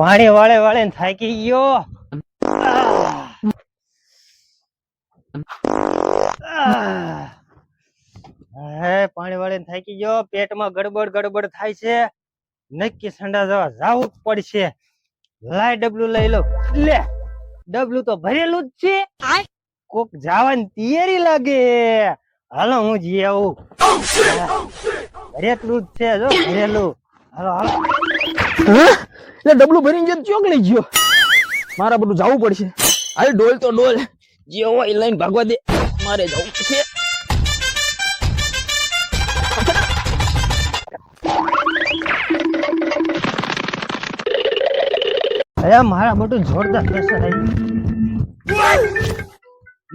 પાણી વાળે વાળે થાકી ગયો. હે, પાણી વાળે થાકી ગયો. પેટમાં ગડબડ ગડબડ થાય છે. નક્કી સંડા જવા જાવું જ પડશે. લાય ડબલું લઈ લો. લે, ડબલું તો ભરેલું જ છે. કોક જવાની તૈયારી લાગે. હાલો, હું જી આવું. ભરેલું જ છે, જો, ભરેલું. હાલો હાલો. એટલે ડબલું ભરીને જે ચોક લઈ ગયો. મારા બધું જવું પડશે. હાલ ડોલ તો ડોલ. જે હોય એ લઈને ભાગવા દે. મારે જવું છે. અરે મારા બધું જોરદાર પ્રેશર આવી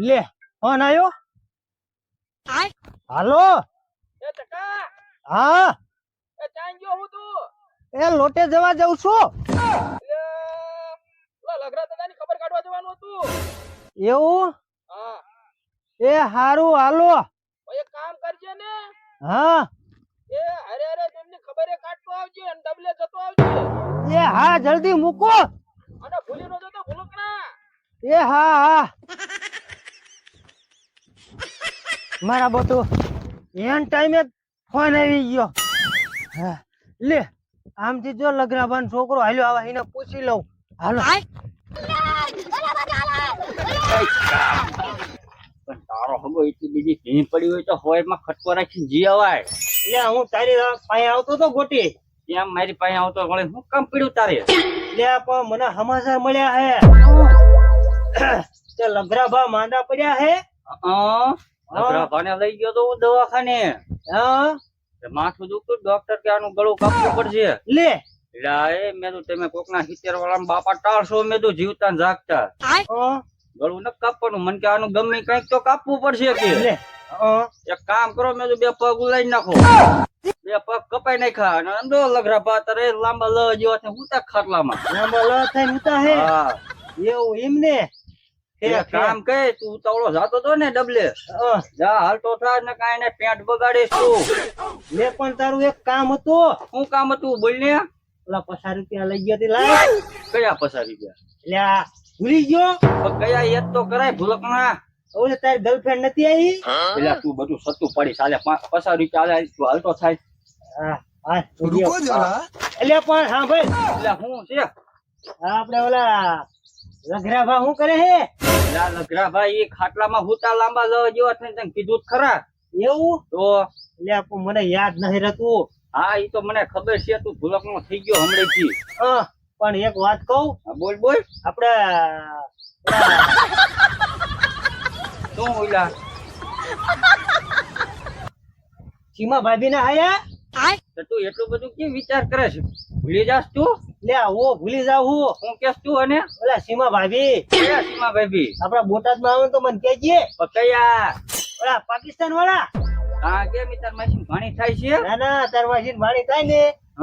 લે ફોન આવ્યો હાલો? હા? એ હું તું? એ લોટે જવા જાઉં છું. લગરા દાદાની ખબર કાઢવા જવાનું હતું. એવું? હા. એ હારું હાલો. એક કામ કરજે ને. હા. એ અરે અરે તેમની ખબર એ કાઢતો આવજે અને ડબલે જતો આવજે. એ હા જલ્દી મૂકો. અને ભૂલી નો જતો ભૂલકણા એ હા હા. મારા બોતો એન ટાઈમે ફોન આવી ગયો. હા. લે. આમથી જો લગરાબાન છોકરો હાલ્યો આવા એને પૂછી લઉં. હાલો. પણ તારો હગો એટલી બીજી ભીણ પડી હોય તો હોયમાં ખટકો રાખીને જી અવાય. લે હું તારી પાસે આવતો તો ગોટી એમ મારી પાસે આવતો વળે હું કામ પડ્યું તારે? લે પણ મને સમાચાર મળ્યા હે. તે લગરાબા માંદા પડ્યા હે. અગરા ભાને લઈ ગયો તો હું દવાખાને. હા? માથું દુખતું ડોક્ટર કે આનું ગળું કાપવું પડશે? લે. એટલે મેં તો તમે કોકના સિત્તેર વાળા બાપા ટાળશો મેં તો જીવતા જાગતા. ગળું ન કાપવાનું મને કે આનું ગમે કંઈક તો કાપવું પડશે કે. લે. એક કામ કરો મેં તો બે પગ ઉલાઈ નાખો. બે પગ કપાઈ નાખ્યા અને અંદો લગરા પાતર લાંબા લ જેવા હું ત્યાં ખાટલામાં. લાંબા લ થઈને ઉતા હે. હા. એવું એમને? કામ કે તું ઉતાવળો જાતો તો ને ડબલે. જા હાલતો થા ને કાઈ ને પેટ બગાડીશ. તું લે પણ તારું એક કામ હતું. શું કામ હતું બોલ ને. ઓલા પચાસ રૂપિયા લઈ ગયો લાય. કયા પસારી રૂપિયા? એટલે ભૂલી ગયો. કયા યાદ તો કરાય ભૂલકણા ઓલે તારી ગર્લફ્રેન્ડ નથી આવી એટલે તું બધું સત્તું પડી ચાલે પસાર રૂપિયા આલે તું હાલતો થાય. હા હા રૂકો જરા એટલે પણ હા ભાઈ. એટલે હું છે? આપણે ઓલા લઘરાભા શું કરે હે? એટલે લગરા ભાઈ એ ખાટલામાં હુતા લાંબા લવા જેવા થઈને તને કીધું ખરા. એવું? તો? લે પણ મને યાદ નહીં રહેતું. હા એ તો મને ખબર છે તું ભૂલકનો થઈ ગયો હમણાંથી હા પણ એક વાત કહું. બોલ બોલ. આપણે શું ઓલા? સીમા ભાભી ના આયા? તો તું એટલું બધું કેમ વિચાર કરે છે? ભૂલી જાસ તું? લે ઓ ભૂલી જાવ હું. હું કેસ તું અને? ઓલા સીમા ભાભી સીમા ભાભી આપડા બોટાદમાં આવે તો મને કહેજે. પકૈયા. ઓલા પાકિસ્તાન વાળા હા કે ઈ તાર માસી ઘણી થાય છે? ના ના તાર મશીન વાણી થાય ને.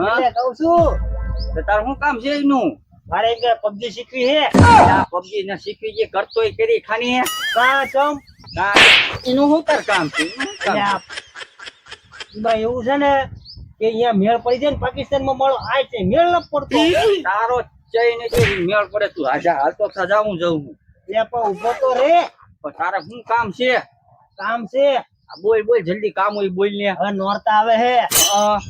એટલે કહું છું. તો તાર શું કામ છે એનું? મારે એક પબજી શીખવી હે આ પબજી ને શીખવી જે કરતોય કરી ખાની હે. કા ચમ? કા એનું શું તાર કામ છે? એમાં એવું છે ને કે અહીંયા મેળ પડી જાય ને પાકિસ્તાનમાં મળો. આ છે મેળ ન પડતો. તારો જઈને જો મેળ પડે તું. હાજા હાલ તો સજા હું જઉં છું એટલે પણ ઊભો તો રે. પણ તારે શું કામ છે? કામ છે? બોલ બોલ જલ્દી કામ હોય બોલ ને. હવે નોરતા આવે હે.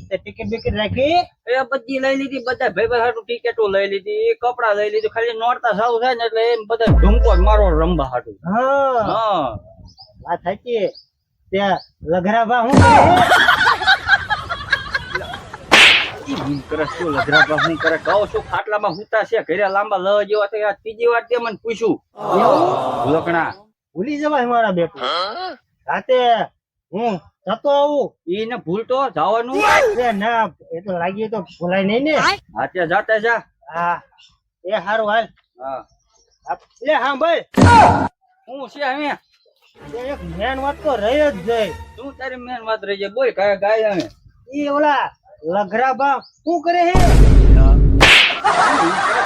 તે ટિકિટ બિકિટ રાખી? એ બધી લઈ લીધી બધા ભાઈ ભાઈ ટિકિટો લઈ લીધી કપડા લઈ લીધું. ખાલી નોરતા સાવ થાય ને એટલે એમ બધા ઢુમકો મારો રંબા હાટું. હા. હા. વાત સાચી. ત્યાં લઘરાભા હે હું કરે શું લગરાબા હું કરે? કહું છું ખાટલામાં હુતા છે? ઘરે લાંબા લ જેવા તો ત્રીજી વાર તે મને પૂછ્યું લોકણા ભૂલી જવાય મારા બેટું. રાતે હું જતો આવું. એને ને ભૂલતો જવાનું? એ ના એ તો લાગી તો ભૂલાય નહીં ને. હાથે જાતે જા. હા. એ હારું હાલ. હા. લે હા ભાઈ. હું. છે અમે? એક મેન વાત તો રહી જ જાય તું તારી મેન વાત રહી જાય બોલ કયા ગાય અમે એ ઓલા લઘરાબા શું કરે હે?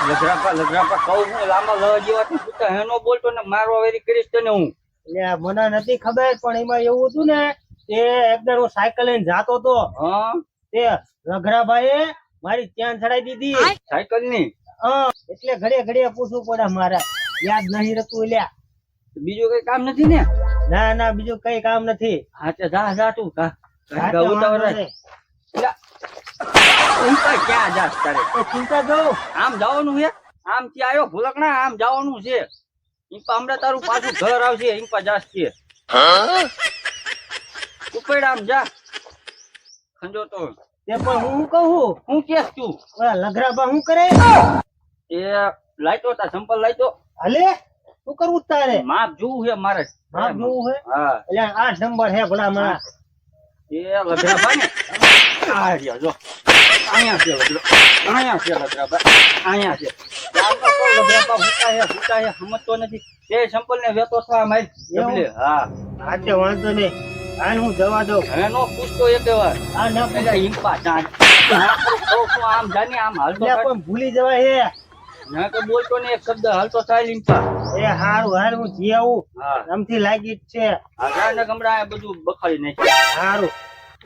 લગરાપા લગરાપા કહું હું લાંબા લ જેવાથી હુતા હેનો બોલતો ને મારવા વેરી કરીશ તને હું. એટલે મને નથી ખબર પણ એમાં એવું હતું ને કે એકદમ હું સાયકલ લઈને જાતો તો હા? તે લઘરાભાઈએ મારી ત્યાં ચડાઈ દીધી. સાયકલની હા એટલે ઘડીએ ઘડીએ પૂછવું પડે મારે યાદ નહીં રહેતું લ્યા બીજું કઈ કામ નથી ને? ના ના બીજું કઈ કામ નથી. હા તે જા જા તું કા તો ઉતાવળ. વાંધો રાખ. નહીં. ઈ કઈ ક્યાં જાસ તારે ચિંતા જો આમ જવાનું છે આમ થી આવ્યો ભૂલકણા આમ જવાનું છે. ઇંપા હમણાં તારું પાછું ઘર આવશે ઇંપા જાસ છે. ઉપેડ આમ જા. ખંજો તો. તે પણ હું શું કહું? હું કેસ તું લગરાબા શું કરે? એ લાઈતો તા સંપલ લાઈતો હાલે? શું કરવું તારે? માપ જોવું છે મારે. માપ જોવું છે? હા. એટલે આઠ નંબર હે ભલા મારા એ લગરાબા ને આ રહ્યો જો અહીંયા છે લગરો અહીંયા છે લગરાબા અહીંયા છે તો હે હે સમજતો નથી એ સંપલ ને વેતો થવા મારી? ડબલે. હા હા. તે વાંધો નહીં. હાલ હું જવા દઉં. હવે નો પૂછતો એક વાર આ ના એટલે હિંપા ચાંદ આમ જાની આમ હાલતો એટલે. પણ ભૂલી જવાય ના તો બોલતો ને એક શબ્દ હાલતો થાય હિંપા એ હારું હાલ હું જી હા. આમથી લાગી જ છે. આ ગાને ગમડા બધું બખાડી નાખ્યું. હારું.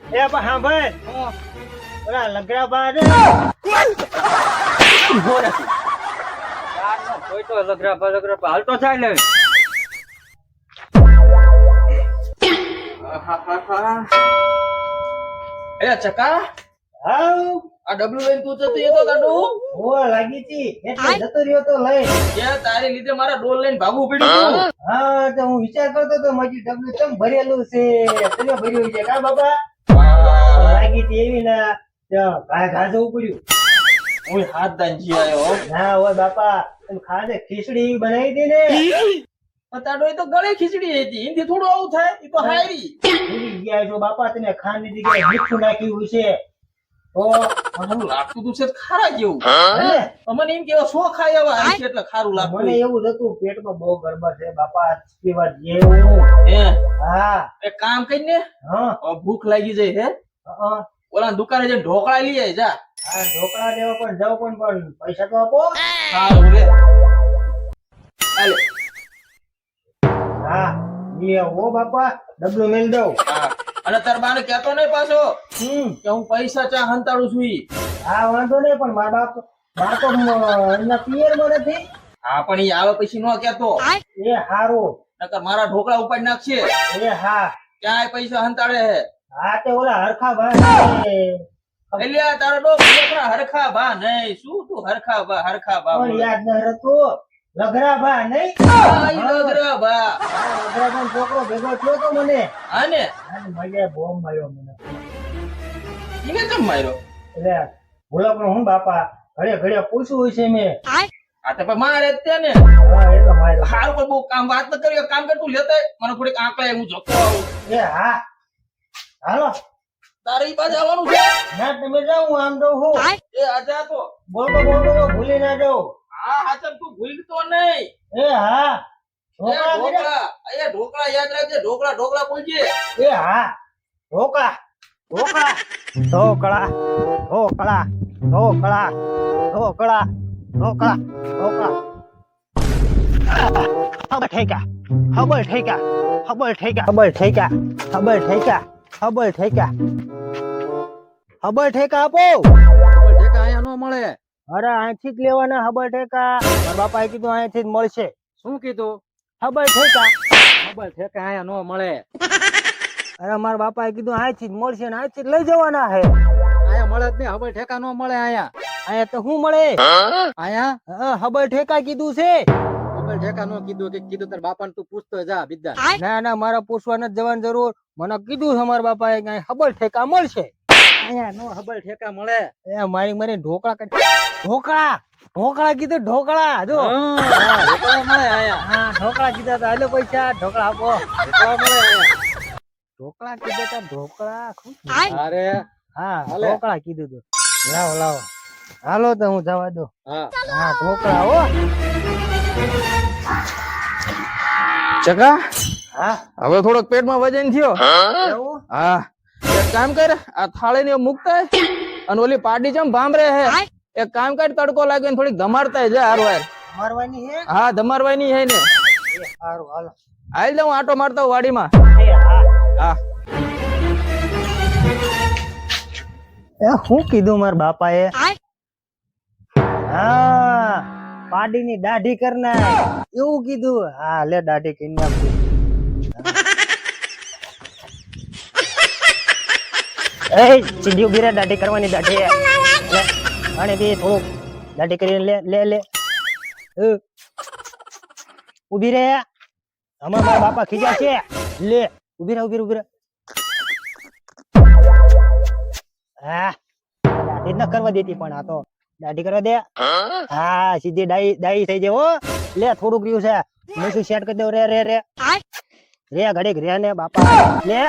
એ હા ભાઈ હું. ઓલા તું. થાય લે એ ચકા? આ ડબલું લઈને તું જતો એ તો તાડું લાગી તી. એટલે જતો રહ્યો તો લઈ. કે તારી લીધે મારા ડોલ લઈને ભાગવું પડ્યું હા તો હું વિચાર કરતો તો મજી ડબલ્યુ કેમ ભરેલું છે. તમે ભર્યું છે. કા બાબા? લાગી એવી ના હું હાથ ના હોય બાપા ખીચડી બનાવી હતી ને. પણ એ તો ગળે ખીચડી હતી એનથી થોડું આવું થાય એ તો હાયરી. ભૂલી ગયા છો બાપા તમે ખાંડની જગ્યાએ મીઠું નાખ્યું છે તો મને લાગતું તું છે ખારા જેવું. મને એમ કેવા શો ખાય આવા આમ છે એટલે ખારું લાગે મને એવું હતું પેટમાં બહુ ગરબા છે બાપા જેવું હે? હા. એ કામ કરીને હા. ભૂખ લાગી જાય હા. ઓલા દુકાને જઈને ઢોકળા લઈ જાય જા. આ ઢોકળા લેવા પણ જાવ પણ પણ પૈસા તો આપો. સારું હાલે. હા લે ઓ બાપા. ડબલું મેલ દઉં. અને તાર બાને કહેતો નહીં પાછો હમ. કે હું પૈસા ચા હંતાડું છું ઈ. હા વાંધો નહીં પણ મારા બાપ બા તો મ- પિયર પિયરમાં નથી હા પણ ઈ આવે પછી ન કહેતો. એ હારું. નકર મારા ઢોકળા ઉપાડી નાખશે. એ હા. ક્યાંય પૈસા હંતાડે હે? હા તે ઓલા હરખા ભા એટલે આ તારો ડો ભૂલકણા હરખા ભા નહીં. શું તું હરખા ભા હરખા ભા પણ યાદ ન રહેતું. લગરા ભા નહીં લગરા ભા લગરા ભા છોકરો ભેગો થયો તો મને. હા ને? અને મજા બોમ્બ માર્યો મને. ઈને કેમ માર્યો? એટલે ભૂલો પણ હું બાપા ઘડે ઘડે પૂછવું છે મેં. આ તો મારે જ તે ને. હા એટલે માર્યો. હારું પણ બહુ કામ વાત ન કર્યો કામ કર તું લેતા મને થોડીક આંકડા હું જોતો આવું. એ હા હાલો. તારી પાસે આવવાનું છે? ના તમે જાઓ હું આમ દઉં હું એ આજા તો. બોલતો બોલતો ભૂલી ના જાઉં હા હાચમ તું ભૂલતો નહીં. એ હા. એ ઢોકળા? અહીંયા ઢોકળા યાદ રાખજે ઢોકળા ઢોકળા બોલજે એ હા. ઢોકળા. ઢોકળા. ઢોકળા. ઢોકળા. ઢોકળા. ઢોકળા. ઢોકળા. ઢોકળા. ખબર ઠેકા. ખબર ઠેકા. ખબર ઠેકા. ખબર ઠેકા. ખબર ઠેકા. ખબર ઠેકા. હબલ ઠેકા આપો. ઠેકા અહીંયા નો મળે. અરે અહીંથી જ લેવાના હબલ ઠેકા. મારા બાપાએ કીધું અહીંથી જ મળશે. શું કીધું? હબલ ઠેકા. હબલ ઠેકા અહીંયા નો મળે. અરે મારા બાપાએ કીધું અહીંથી જ મળશે ને અહીંથી જ લઈ જવાના હે. અહીંયા મળે જ નહીં હબલ ઠેકા નો મળે અહીંયા. અહીંયા તો શું મળે? અહીંયા હબલ ઠેકા કીધું છે. ઠેકા નો કીધું કે કીધું તાર બાપાને તું પૂછતો જા બિદ્દા ના ના મારે પૂછવા નથી જવાની જરૂર. મને કીધું છે મારા બાપાએ કે અહીં ખબર ઠેકા મળશે. અહીંયા નો ખબર ઠેકા મળે. એ મારી મારી ઢોકળા કાઢ- ઢોકળા? ઢોકળા કીધું ઢોકળા જો. ઢોકળા મળે હા ઢોકળા કીધા હાલો પૈસા ઢોકળા આપો. ઢોકળા મળે ઢોકળા કીધા તા ઢોકળા? અરે. હા ઢોકળા કીધું તું. લાવો લાવો. હાલો તો હું જવા દો હા. હા ઢોકળા હો. ચકા? હા. હવે થોડોક પેટમાં વજન થયો. હા? એક કામ કર આ થાળી ને મુકતા અને ઓલી પાડી ચમ ભાંભરે હે. એક કામ કર તડકો લાગે થોડીક ધમારતા જા હારવાર મારવાની હે? હા ધમારવાની હે ને. એ સારું હાલો. હાલ જાઉં આટો મારતા વાડીમાં. હા. હા. એ શું કીધું મારા બાપાએ? હા. પાડીની દાઢી કર નાખ એવું કીધું. હા, લે દાઢી કરી નાખું. એ સીધી ઊભી રે દાઢી કરવાની દાઢી પાણી પી થોડુંક દાઢી કરીને લે લે લે. ઊભી રે હમણાં મારા બાપા ખીજા છે. લે, ઊભી રે ઊભી રે ઊભી રે હા. દાઢી ન કરવા દેતી પણ આ તો. દાઢી કરવા દે. હા? સીધી ડાઈ ડાઈ થઈ જાય હો. લે થોડુંક રહ્યું છે. મેં સેટ કરી દઉં? રે રે રે. રે ઘડીક રે ને બાપા. લે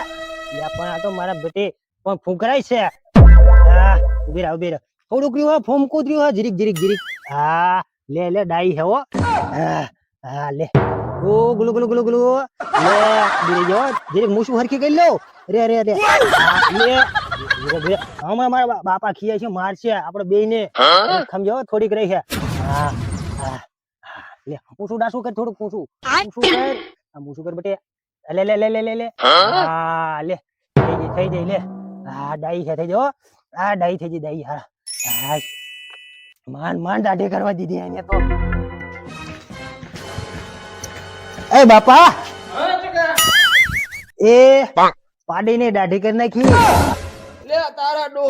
લે પણ આ તો મારા બેટી પણ ફૂંકરાય છે. હા ઊભી રહે ઊભી રહે. થોડુંક રહ્યું હો ફૂમકું રહ્યું હો જીરીક જીરીક જીરીક. હા લે લે ડાઈ હે હો. હા લે. ઓ ગુલુ ગુલુ ગુલુ ગુલુ. લે બીરી જો જીરીક મૂછું હરખી કરી લો રે રે રે. લે. ધીરે ધીરે. હમણાં મારા બા- બાપા ખીયા છે મારશે આપણે બે ને સમજો થોડીક રહી છે. હા હા હા. લે પૂછું ડાસું કર થોડુંક પૂછું. પૂછું કર? આ મૂછું કર બટે લે લે લે લે લે લે. હા? લે થઈ ગઈ થઈ ગઈ લે. હા ડાઈ છે થઈ જો આ ડાઈ થઈ ગઈ ડાઈ હા. હા. માન માન દાઢી કરવા દીધી એને તો. એ બાપા. એ પાડીને દાઢી કરી નાખી. લે તારા ડો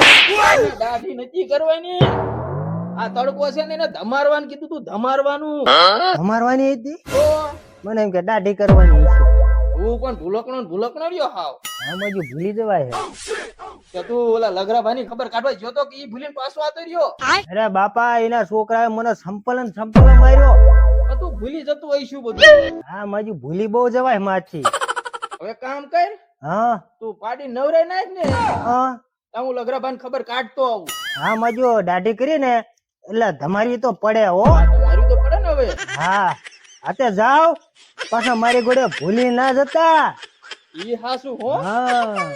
દાઢી નથી કરવાની. આ તડકો છે ને એને ધમારવાનું કીધું તું ધમારવાનું. ધમારવાની હતી મને એમ કે દાઢી કરવાની છે. હું પણ ભૂલકણો ભૂલકણો રહ્યો હાવ? આમાં જો ભૂલી જવાય હે. કે તું ઓલા લગરાભાઈ ખબર કાઢવા ગયો તો કે ઈ ભૂલીને પાછો આતો રહ્યો? અરે બાપા એના છોકરાએ મને સંપલન સંપલન માર્યો. તો તું ભૂલી જતું હોય શું બધું? હા માજી ભૂલી બહુ જવાય માથી હવે કામ કર. હા. તું પાડી નવરાય નાખ ને. હા. હું લગરાભાઈ ખબર કાઢતો આવું. હા મજો દાઢી કરી ને એટલે ધમારી તો પડે હો. તમારી તો પડે ને હવે. હા આતે જાવ પાછા મારી ગોડે ભૂલી ના જતા. ઈ હાસુ હો. હા.